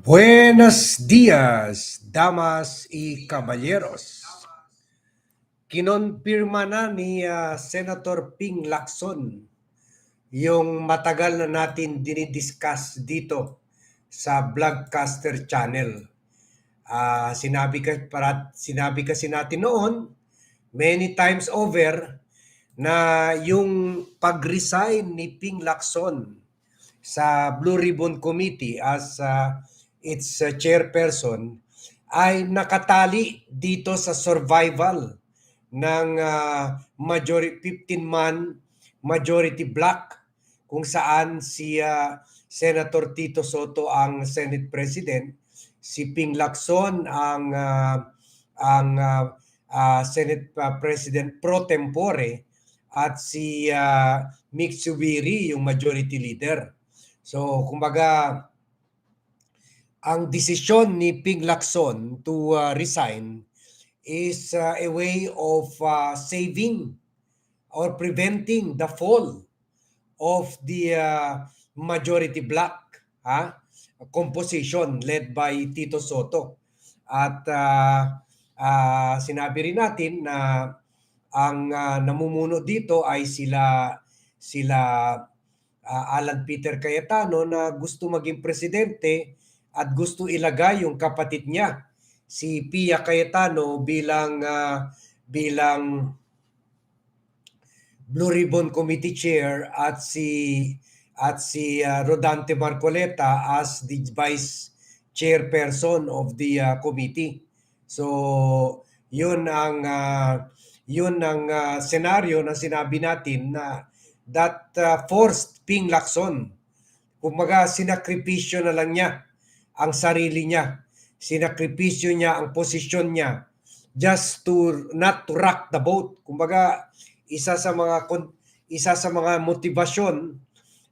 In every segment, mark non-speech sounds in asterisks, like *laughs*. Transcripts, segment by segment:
Buenos días, damas y caballeros. Kinonpirma na ni ah, Senator Ping Lacson yung matagal na natin dinidiscuss dito sa Vlogcaster Channel. Ah, sinabi, ka, para, sinabi kasi natin noon, many times over, na yung pag-resign ni Ping Lacson sa Blue Ribbon Committee as ah, its uh, chairperson ay nakatali dito sa survival ng uh, majority 15 man majority block kung saan si uh, Senator Tito Soto ang Senate President, si Ping Lacson ang uh, ang uh, uh, Senate uh, President pro tempore at si uh, Mick Subiri yung majority leader. So kumbaga ang desisyon ni Ping Lacson to uh, resign is uh, a way of uh, saving or preventing the fall of the uh, majority bloc ha? composition led by Tito Soto. At uh, uh, sinabi rin natin na ang uh, namumuno dito ay sila sila uh, Alan Peter Cayetano na gusto maging presidente at gusto ilagay yung kapatid niya si Pia Cayetano bilang uh, bilang Blue Ribbon Committee Chair at si at si uh, Rodante Marcoleta as the Vice Chairperson of the uh, committee. So, yun ang uh, yun ang uh, senaryo na sinabi natin na that uh, forced Ping Lacson. Kumaga sinakripisyo na lang niya ang sarili niya. Sinakripisyo niya ang posisyon niya just to not to rock the boat. Kumbaga, isa sa mga isa sa mga motivasyon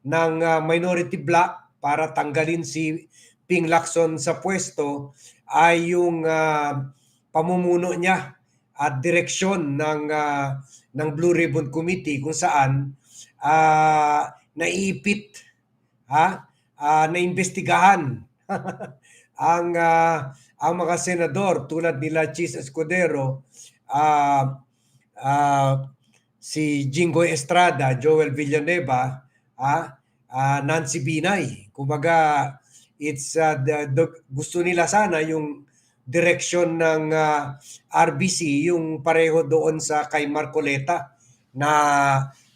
ng uh, minority bloc para tanggalin si Ping Lacson sa pwesto ay yung uh, pamumuno niya at direksyon ng uh, ng Blue Ribbon Committee kung saan uh, naiipit ha uh, naimbestigahan *laughs* ang uh, ang mga senador tulad nila Chis Escudero, uh, uh, si Jinggoy Estrada, Joel Villanueva, uh, uh, Nancy Binay. Kumbaga, it's uh, the, the, gusto nila sana yung direksyon ng uh, RBC yung pareho doon sa kay Marcoleta na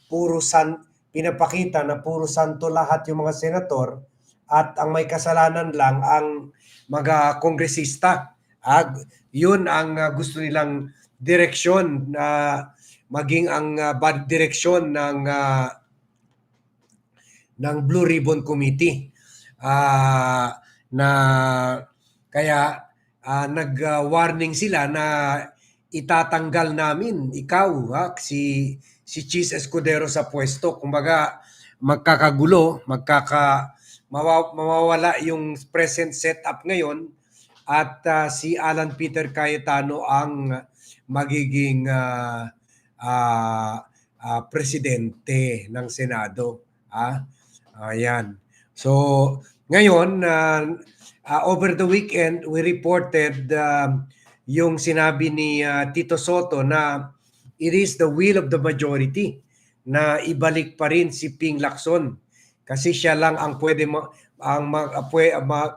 puro san pinapakita na puro santo lahat yung mga senator at ang may kasalanan lang ang mga kongresista. Ah, yun ang uh, gusto nilang direksyon na maging ang uh, bad direksyon ng uh, ng Blue Ribbon Committee. Uh, na kaya uh, nag-warning sila na itatanggal namin ikaw ha, si si Cheese Escudero sa pwesto. Kumbaga magkakagulo, magkaka mawawala yung present setup ngayon at uh, si Alan Peter Cayetano ang magiging uh, uh, uh, presidente ng Senado. Ah, ayan. So, ngayon, uh, uh, over the weekend, we reported uh, yung sinabi ni uh, Tito Soto na it is the will of the majority na ibalik pa rin si Ping Lacson kasi siya lang ang pwede ma, ang mag, pwe, ma,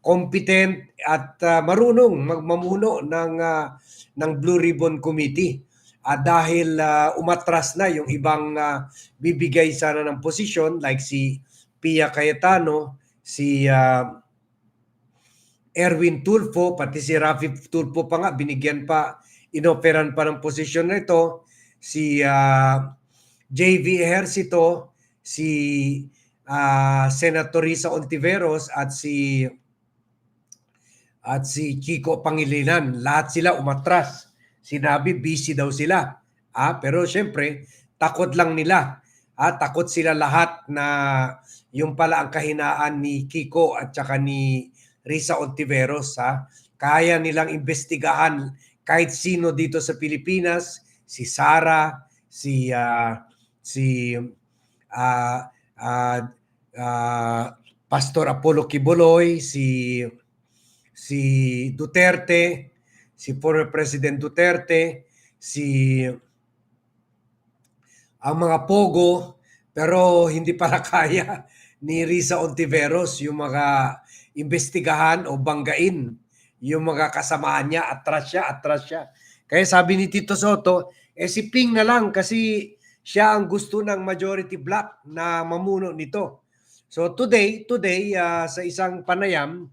competent at uh, marunong magmamuno ng uh, ng Blue Ribbon Committee. Uh, dahil uh, umatras na yung ibang uh, bibigay sana ng posisyon like si Pia Cayetano, si uh, Erwin Tulfo, pati si Rafi Tulfo pa nga binigyan pa inoperan pa ng posisyon na ito si uh, JV Ejercito, si uh, Senator Risa Ontiveros at si at si Chico Pangilinan. Lahat sila umatras. Sinabi busy daw sila. Ah, pero syempre, takot lang nila. Ah, takot sila lahat na yung pala ang kahinaan ni Kiko at saka ni Risa Ontiveros. Ha? Kaya nilang investigahan kahit sino dito sa Pilipinas, si Sara, si uh, si uh, uh, uh, Pastor Apollo Kibuloy, si si Duterte, si former President Duterte, si ang mga pogo pero hindi para *laughs* kaya ni Risa Ontiveros yung mga investigahan o banggain yung mga kasamaan niya, atras siya, atras siya. Kaya sabi ni Tito Soto, eh si Ping na lang kasi siya ang gusto ng majority black na mamuno nito. So today, today uh, sa isang panayam,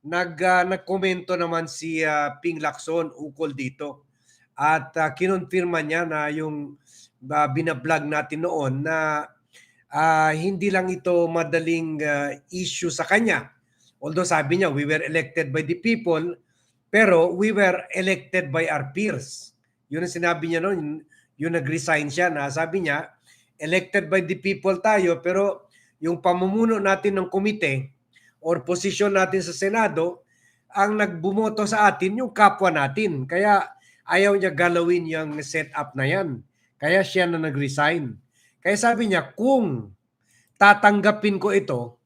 nag uh, nagkomento naman si uh, Ping Lacson ukol dito. At uh, kinonfirma niya na yung uh, binablog natin noon na uh, hindi lang ito madaling uh, issue sa kanya. Although sabi niya, we were elected by the people, pero we were elected by our peers. Yun ang sinabi niya noon, yung, nag-resign siya na sabi niya, elected by the people tayo, pero yung pamumuno natin ng komite or posisyon natin sa Senado, ang nagbumoto sa atin yung kapwa natin. Kaya ayaw niya galawin yung setup na yan. Kaya siya na nag-resign. Kaya sabi niya, kung tatanggapin ko ito,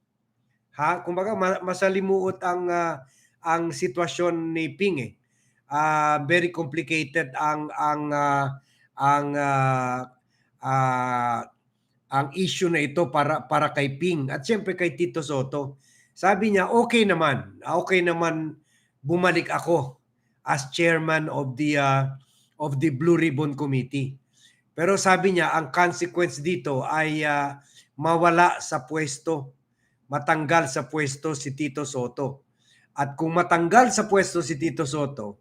ha, kumbaga masalimuot ang uh, ang sitwasyon ni Ping eh. Uh, very complicated ang ang uh, ang uh, uh, ang issue na ito para para kay Ping at siyempre kay Tito Soto. Sabi niya, okay naman. Okay naman bumalik ako as chairman of the uh, of the Blue Ribbon Committee. Pero sabi niya, ang consequence dito ay uh, mawala sa pwesto, matanggal sa pwesto si Tito Soto. At kung matanggal sa pwesto si Tito Soto,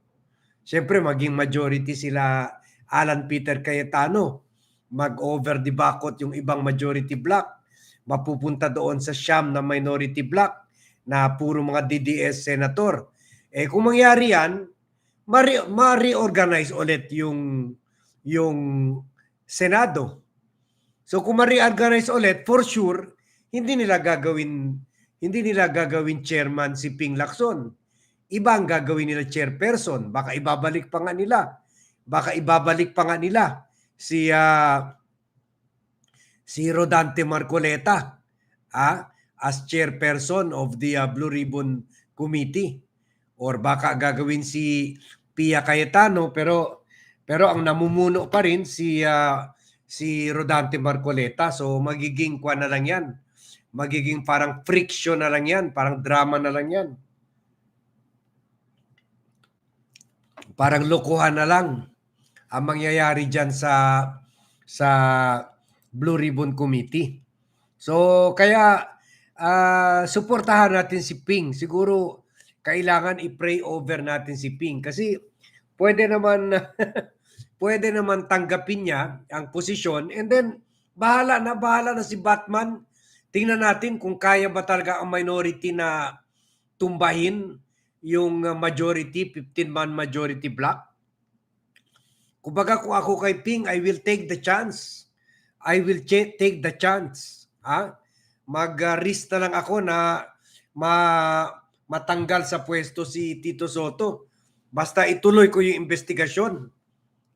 syempre maging majority sila Alan Peter Cayetano. Mag-over the bakot yung ibang majority block. Mapupunta doon sa Siam na minority block na puro mga DDS senator. Eh kung mangyari yan, ma-reorganize ulit yung yung Senado. So kung ma-reorganize ulit, for sure, hindi nila gagawin hindi nila gagawin chairman si Ping Lacson. Iba ang gagawin nila chairperson. Baka ibabalik pa nga nila. Baka ibabalik pa nga nila si uh, si Rodante Marcoleta. Ah, as chairperson of the uh, Blue Ribbon Committee. Or baka gagawin si Pia Cayetano pero pero ang namumuno pa rin si uh, si Rodante Marcoleta. So magiging kwa na lang yan. Magiging parang friction na lang yan parang drama na lang yan. Parang lokohan na lang ang mangyayari diyan sa sa Blue Ribbon Committee so kaya uh, suportahan natin si Ping. Siguro kailangan i-pray over natin si Ping kasi pwede naman *laughs* pwede naman tanggapin niya ang posisyon and then bahala na bahala na si Batman. Tingnan natin kung kaya ba talaga ang minority na tumbahin yung majority, 15-man majority block. Kumbaga kung ako kay Ping, I will take the chance. I will take the chance. Ha? mag-risk na lang ako na ma matanggal sa pwesto si Tito Soto. Basta ituloy ko yung investigasyon.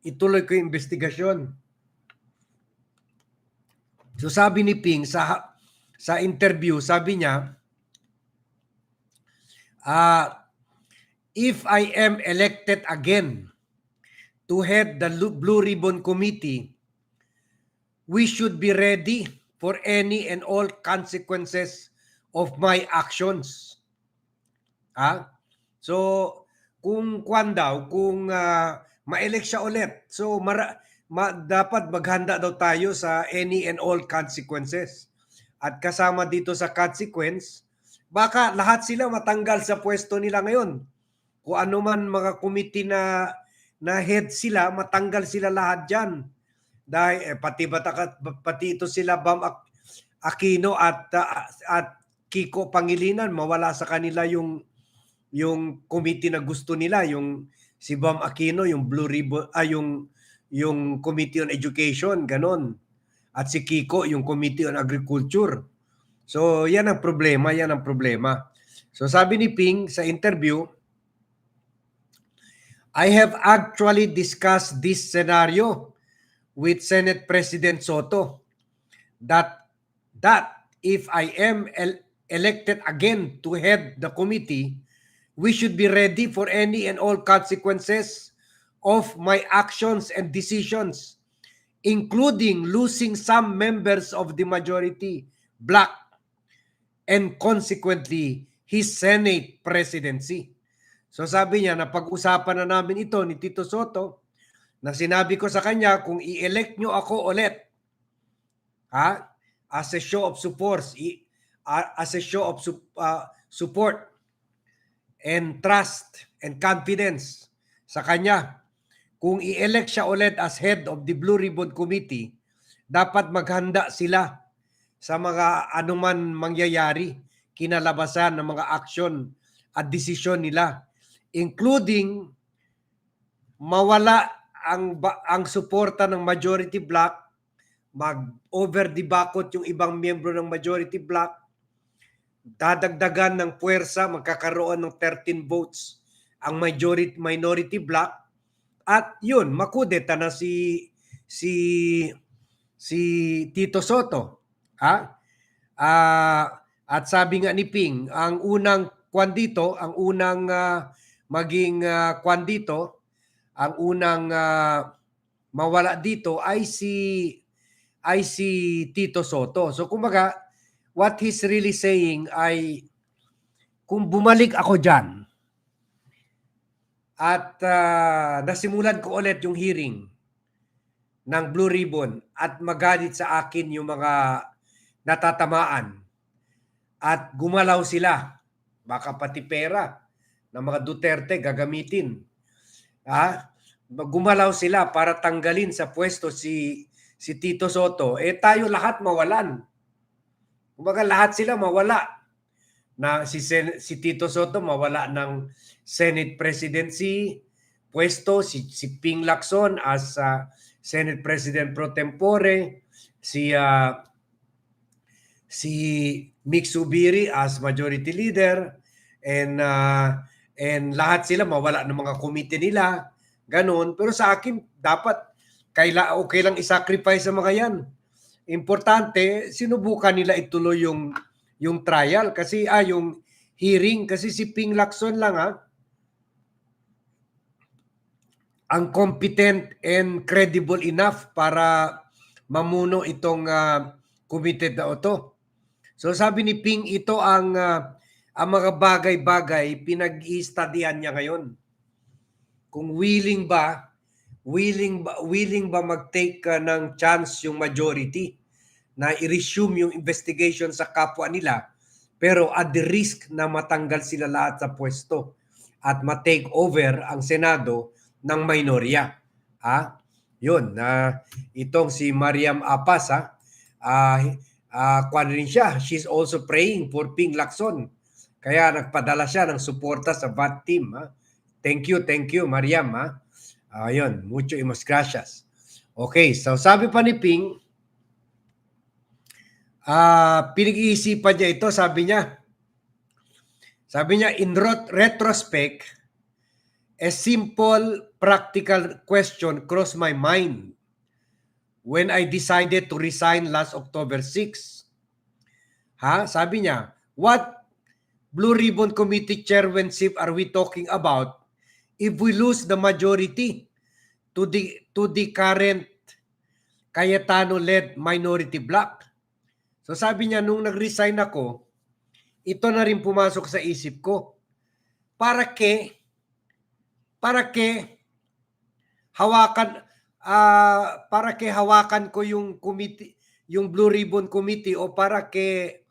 Ituloy ko yung investigasyon. So sabi ni Ping sa sa interview, sabi niya, uh, if I am elected again to head the Blue Ribbon Committee, we should be ready for any and all consequences of my actions. Ha? So, kung kwan daw, kung uh, ma-elect siya ulit, so mara, ma, dapat maghanda daw tayo sa any and all consequences. At kasama dito sa consequence, baka lahat sila matanggal sa pwesto nila ngayon. Kung ano man mga committee na na head sila, matanggal sila lahat dyan. Dahil eh, pati bata pati ito sila Bam Aquino at uh, at Kiko Pangilinan mawala sa kanila yung yung committee na gusto nila. Yung si Bam Aquino yung Blue Ribbon ah, yung yung Committee on Education ganon. At si Kiko yung Committee on Agriculture. So yan ang problema yan ang problema. So sabi ni Ping sa interview I have actually discussed this scenario with Senate President Soto that that if I am el- elected again to head the committee, we should be ready for any and all consequences of my actions and decisions, including losing some members of the majority bloc and consequently his Senate presidency. So sabi niya na pag-usapan na namin ito ni Tito Soto na sinabi ko sa kanya kung i-elect nyo ako ulit ha as a show of support as a show of uh, support and trust and confidence sa kanya kung i-elect siya ulit as head of the Blue Ribbon Committee dapat maghanda sila sa mga anuman mangyayari kinalabasan ng mga aksyon at desisyon nila including mawala ang ang suporta ng majority bloc mag over the bakot yung ibang miyembro ng majority bloc dadagdagan ng puwersa magkakaroon ng 13 votes ang majority minority bloc at yun makudeta na si si si Tito Soto ha? Ah, at sabi nga ni Ping ang unang kwan dito ang unang ah, maging uh, kwan dito ang unang ah, mawala dito ay si ay si Tito Soto. So kumbaga, what he's really saying ay kung bumalik ako diyan at ah, nasimulan ko ulit yung hearing ng Blue Ribbon at magalit sa akin yung mga natatamaan at gumalaw sila baka pati pera ng mga Duterte gagamitin. Ha? Gumalaw sila para tanggalin sa pwesto si si Tito Soto. Eh tayo lahat mawalan. Kumbaga lahat sila mawala. Na si Sen- si Tito Soto mawala ng Senate presidency pwesto. Si si Ping Lacson as ah, Senate President pro tempore. Si ah, si Mick Subiri as majority leader. And ah, and lahat sila mawala ng mga komite nila. Ganun pero sa akin dapat kaila okay lang i-sacrifice sa mga yan. Importante sinubukan nila ituloy yung yung trial. Kasi ah yung hearing. Kasi si Ping Lacson lang ah ang competent and credible enough para mamuno itong uh, committed na ito. So sabi ni Ping, ito ang ah, ang mga bagay-bagay pinag-i-studyan niya ngayon. Kung willing ba, willing ba, willing ba mag-take ka ng chance yung majority na i-resume yung investigation sa kapwa nila pero at the risk na matanggal sila lahat sa pwesto at ma-take over ang Senado ng minorya. Ha? Yun, na itong si Mariam Apas ha, ah ah, kwan rin siya. She's also praying for Ping Lacson. Kaya nagpadala siya ng suporta sa VAT team. Ha? Thank you, thank you, Mariam. Ha? Ayun, mucho y mas gracias. Okay, so sabi pa ni Ping, ah pinag-iisipan niya ito, sabi niya, sabi niya, in retrospect, a simple practical question crossed my mind when I decided to resign last October 6. Ha? Sabi niya, what Blue Ribbon Committee chairmanship are we talking about if we lose the majority to the to the current Cayetano-led minority bloc? So sabi niya, nung nag-resign ako, ito na rin pumasok sa isip ko. Para ke, para ke, hawakan, ah para ke hawakan ko yung committee, yung Blue Ribbon Committee o para ke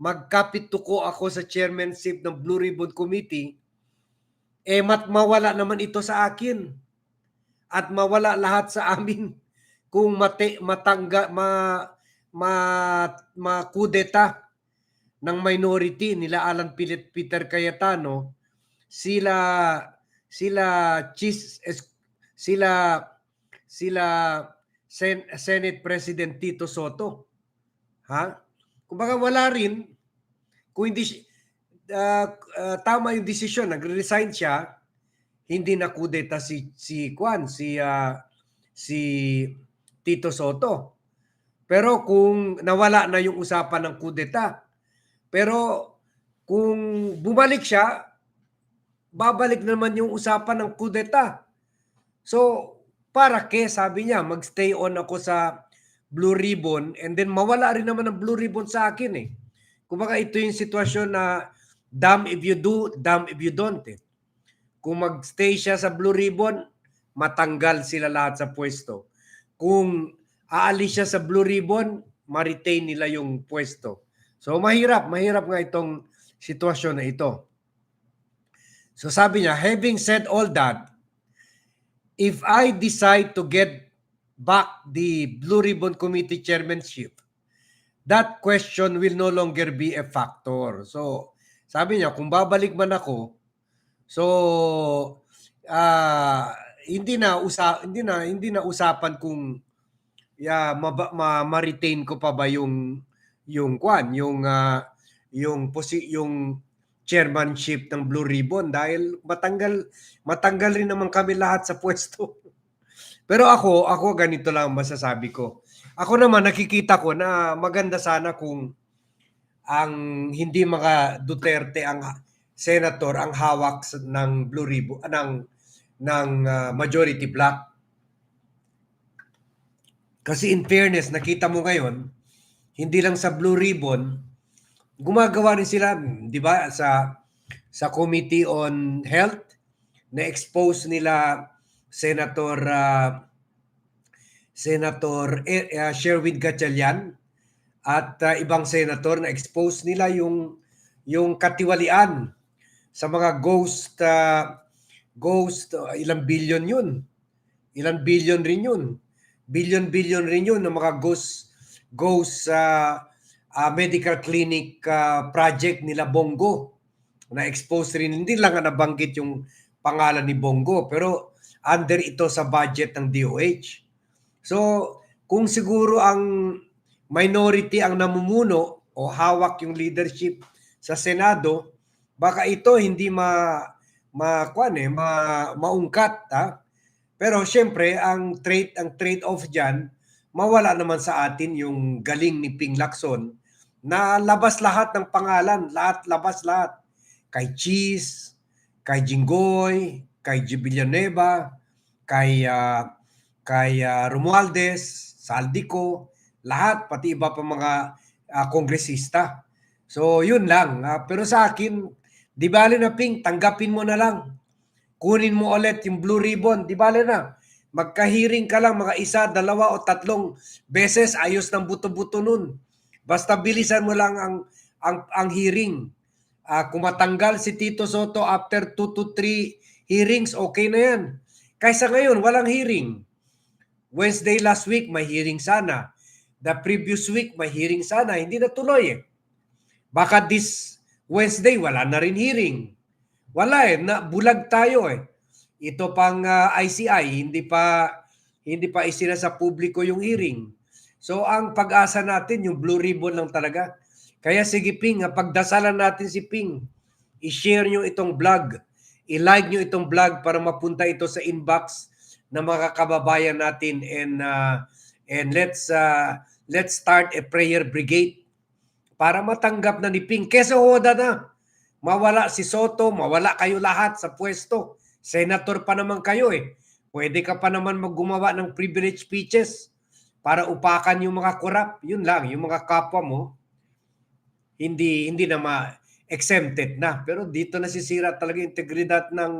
magkapituko ako sa chairmanship ng Blue Ribbon Committee, eh mat mawala naman ito sa akin. At mawala lahat sa amin. *laughs* Kung mate, matangga, ma, ma, makudeta ng minority nila Alan Pilit Peter Cayetano sila sila es- sila sila Sen- Senate President Tito Soto. Ha kumbaga wala rin kung hindi ah, ah, tama yung desisyon nagre-resign siya hindi na kudeta si si Kwan si ah, si Tito Soto pero kung nawala na yung usapan ng kudeta pero kung bumalik siya, babalik naman yung usapan ng kudeta. So, para ke, sabi niya, magstay on ako sa Blue Ribbon and then mawala rin naman ang Blue Ribbon sa akin eh. Kumbaga ito yung sitwasyon na damn if you do, damn if you don't eh. Kung magstay siya sa Blue Ribbon, matanggal sila lahat sa pwesto. Kung aalis siya sa Blue Ribbon, ma-retain nila yung pwesto. So mahirap, mahirap nga itong sitwasyon na ito. So sabi niya, having said all that, if I decide to get back the Blue Ribbon Committee chairmanship, that question will no longer be a factor. So, sabi niya, kung babalik man ako, so ah hindi na usa hindi na hindi na usapan kung yeah, maba, ma, ma-retain ko pa ba yung yung kwan, yung ah, yung posi yung chairmanship ng Blue Ribbon dahil matanggal matanggal rin naman kami lahat sa pwesto. Pero ako, ako ganito lang ang masasabi ko. Ako naman nakikita ko na maganda sana kung ang hindi mga Duterte ang senator ang hawak ng Blue Ribbon ah, ng ng ah, majority block. Kasi in fairness, nakita mo ngayon, hindi lang sa Blue Ribbon, gumagawa rin sila, 'di ba, sa sa Committee on Health na expose nila Senator ah, Senator ah, Sherwin Gatchalian at ah, ibang senator na expose nila yung yung katiwalian sa mga ghost ah, ghost ah, ilang billion yun. Ilang billion rin yun. Billion billion rin yun ng mga ghost ghost ah, ah, medical clinic ah, project nila Bongo na expose rin hindi lang nga nabanggit yung pangalan ni Bongo pero under ito sa budget ng DOH. So, kung siguro ang minority ang namumuno o hawak yung leadership sa Senado, baka ito hindi ma ma kwan eh, ma, maungkat ha? Pero syempre ang trade ang trade-off diyan mawala naman sa atin yung galing ni Ping Lacson na labas lahat ng pangalan, lahat labas lahat. Kay Cheese, kay Jinggoy, kay G. Villanueva, kay ah, kay ah, Romualdez, Saldico, lahat pati iba pa mga ah, kongresista. So yun lang. Ah, pero sa akin, di bale na Ping, tanggapin mo na lang. Kunin mo ulit yung blue ribbon, di bale na. Magka-hearing ka lang mga isa, dalawa o tatlong beses, ayos ng buto-buto nun. Basta bilisan mo lang ang ang ang hearing. Ah, kung matanggal si Tito Soto after 2 to 3 hearings, okay na yan. Kaysa ngayon, walang hearing. Wednesday last week, may hearing sana. The previous week, may hearing sana. Hindi natuloy eh. Baka this Wednesday, wala na rin hearing. Wala eh. Na, bulag tayo eh. Ito pang ah, ICI, hindi pa hindi pa isina sa publiko yung hearing. So ang pag-asa natin, yung blue ribbon lang talaga. Kaya sige Ping, ah, pagdasalan natin si Ping. I-share nyo itong vlog. I-like nyo itong vlog para mapunta ito sa inbox ng mga kababayan natin and uh, and let's uh, let's start a prayer brigade para matanggap na ni Ping. Keso hoda na. Mawala si Soto, mawala kayo lahat sa pwesto. Senator pa naman kayo eh. Pwede ka pa naman maggumawa ng privilege speeches para upakan yung mga korap. Yun lang, yung mga kapwa mo, hindi hindi na ma exempted na. Pero dito nasisira talaga yung integridad ng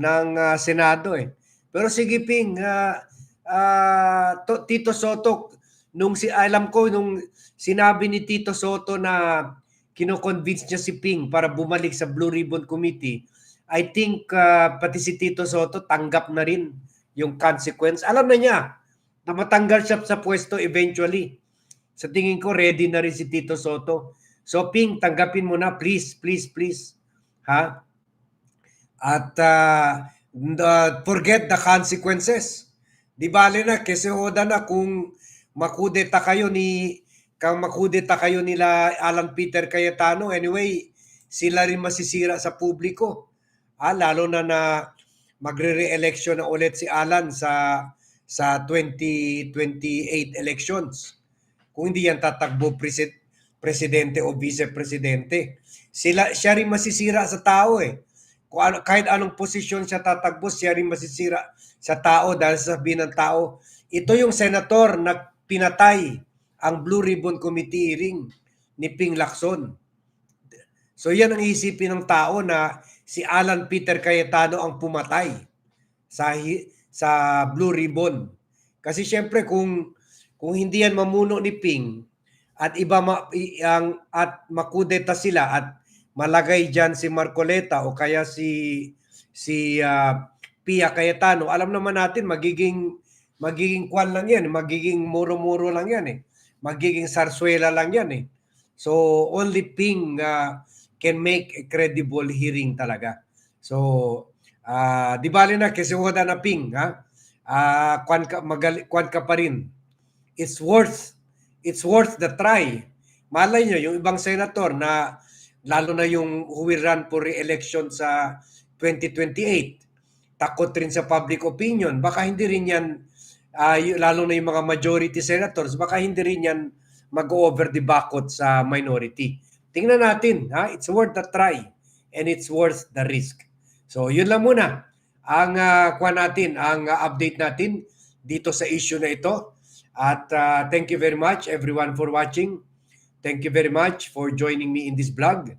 ng ah, Senado eh. Pero sige Ping, ah, ah, to- Tito Soto, nung si alam ko nung sinabi ni Tito Soto na kino-convince niya si Ping para bumalik sa Blue Ribbon Committee, I think ah, pati si Tito Soto tanggap na rin yung consequence. Alam na niya na matanggal siya sa pwesto eventually. Sa tingin ko, ready na rin si Tito Soto. So, Ping, tanggapin mo na, please, please, please. Ha? At ah, uh, forget the consequences. Di bale na, kasi hoda na kung makudeta kayo ni kang makudeta kayo nila Alan Peter Cayetano. Anyway, sila rin masisira sa publiko. Ah, lalo na na magre-re-election na ulit si Alan sa sa 2028 elections. Kung hindi yan tatakbo presid- presidente o vice-presidente. sila siya rin masisira sa tao eh. Kung ano, kahit anong posisyon siya tatakbo, siya rin masisira sa tao dahil sa sabihin ng tao. Ito yung senator na pinatay ang Blue Ribbon Committee hearing ni Ping Lacson. So yan ang isipin ng tao na si Alan Peter Cayetano ang pumatay sa sa Blue Ribbon. Kasi syempre kung kung hindi yan mamuno ni Ping at iba ma, ang at makudeta sila at malagay diyan si Marcoleta o kaya si si ah, Pia Cayetano, alam naman natin magiging magiging kwan lang yan, magiging muro-muro lang yan eh. Magiging sarsuela lang yan eh. So only Ping ah, can make a credible hearing talaga. So ah di bali na kasi wala na Ping ha. Ah kwan ka magali, kwan ka pa rin. It's worth it's worth the try. Malay nyo, yung ibang senator na lalo na yung who will run for re-election sa 2028, takot rin sa public opinion, baka hindi rin yan, ah, y- lalo na yung mga majority senators, baka hindi rin yan mag-over the bakot sa minority. Tingnan natin, ha? it's worth the try and it's worth the risk. So yun lang muna ang uh, kuha natin, ang ah, update natin dito sa issue na ito. At ah, thank you very much everyone for watching. Thank you very much for joining me in this vlog.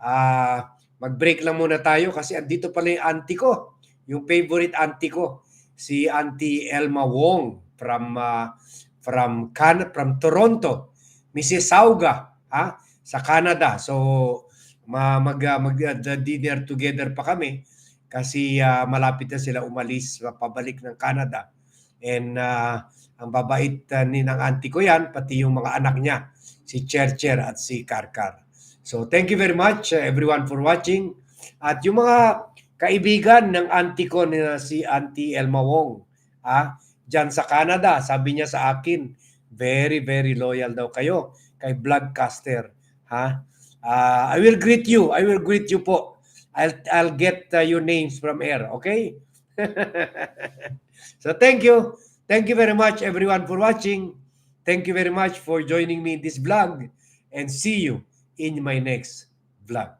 Ah, mag-break lang muna tayo kasi andito pala yung auntie ko, yung favorite auntie ko, si Auntie Elma Wong from ah, from Can from Toronto, Mrs. Sauga, ha, sa Canada. So ma mag ah, mag dinner together pa kami kasi ah, malapit na sila umalis pabalik ng Canada. And ah, ang babait ah, ni ng auntie ko yan, pati yung mga anak niya, si Chercher at si Karkar. So thank you very much uh, everyone for watching. At yung mga kaibigan ng auntie ko na si Auntie Elma Wong, ah, dyan sa Canada, sabi niya sa akin, very very loyal daw kayo kay Vlogcaster, ha? Ah, I will greet you. I will greet you po. I'll I'll get uh, your names from air, okay? *laughs* so thank you. Thank you very much everyone for watching. Thank you very much for joining me in this vlog and see you in my next vlog.